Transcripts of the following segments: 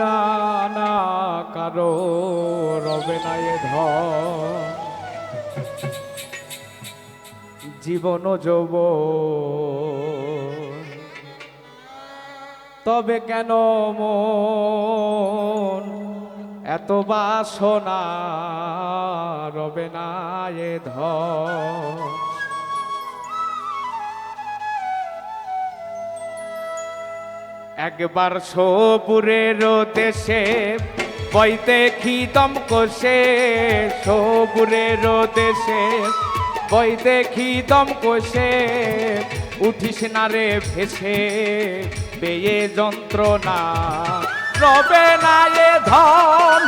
জানা কারও রবে না এ ধন। জীবন যৌব তবে কেন মন এত বাসনা রবে না এ ধন? একবার সবুরের দেশে বইতে খিদম কোষে? সবুরের দেশে বইতে খিদম কোষে? উঠিস না রে ভেসে, বেয়ে যন্ত্রণা। রবে না এ ধন,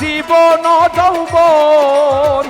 জীবন যৌবন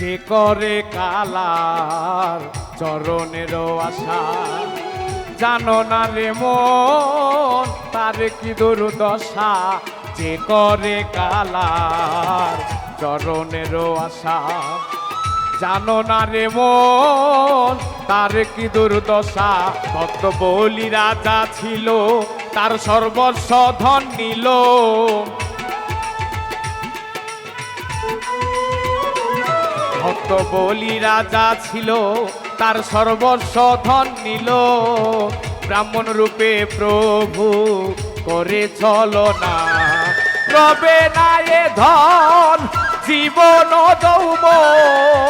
যে করে কালার চরণের আশা। জানো না রে মন, তার কি দুর্দশা? যে করে কালার চরণের আশা। জানো না রে মন, তার কি দুর্দশা? ভক্ত বলি রাজা ছিল, তার সর্বস্ব ধন নিল। ভক্ত বলি রাজা ছিল, তার সর্বস্ব ধন নিল। ব্রাহ্মণ রূপে প্রভু করে চলো না। রবে না এ ধন, জীবন যৌবন।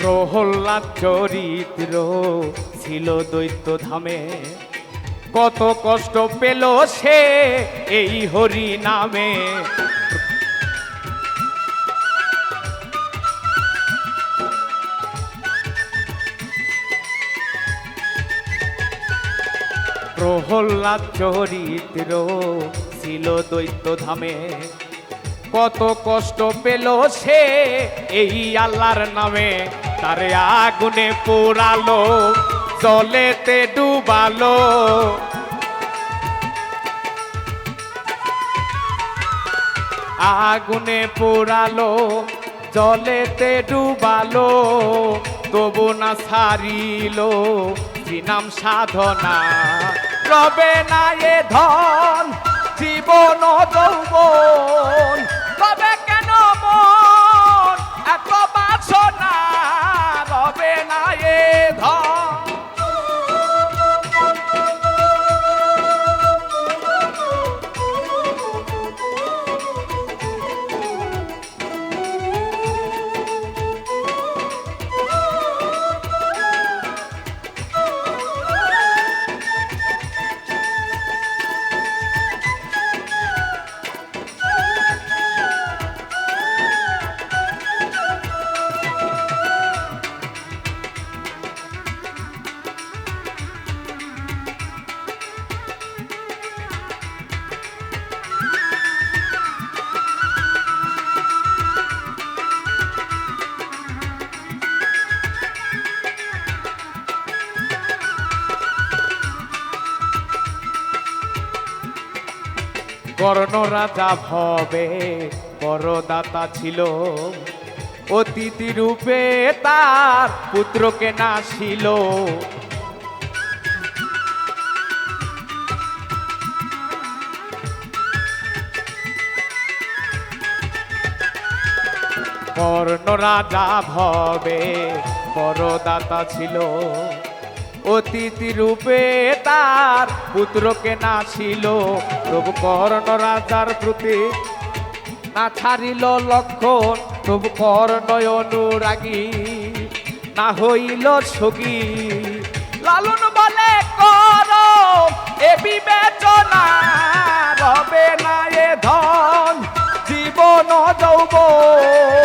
প্রহ্লাদ চরিত্র ছিল দৈত্য ধামে। কত কষ্ট পেল সে এই হরি নামে। প্রহ্লাদ চরিত্র ছিল দৈত্য ধামে। কত কষ্ট পেল সে এই আল্লাহর নামে। তারে আগুনে পোড়ালো, জলেতে ডুবালো। আগুনে পোড়ালো, জলেতে ডুবালো, তবু না সারিল নাম সাধনা? রবে না এ ধন, জীবন যৌবন কর্ণ রাজা ভবে বড় দাতা ছিল। অতিথি রূপে তার পুত্রকে নাসিল কর্ণ রাজা ভবে বড় দাতা ছিল। অতিথি রূপে তার পুত্রকে নাছিল প্রভু কর্ণ রাজার প্রতি না ছাড়িল লক্ষণ। প্রভু কর্ণ অনুরাগী না হইল সগী লালন বলে, কর এ বিবেচনা, রবে না এ ধন, জীবন যৌবন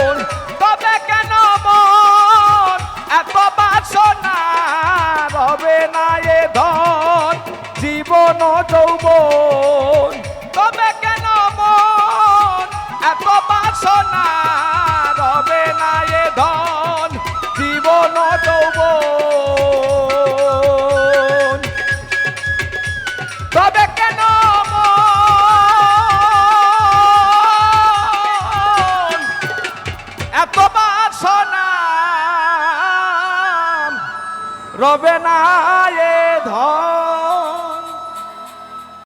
রবে না এ ধর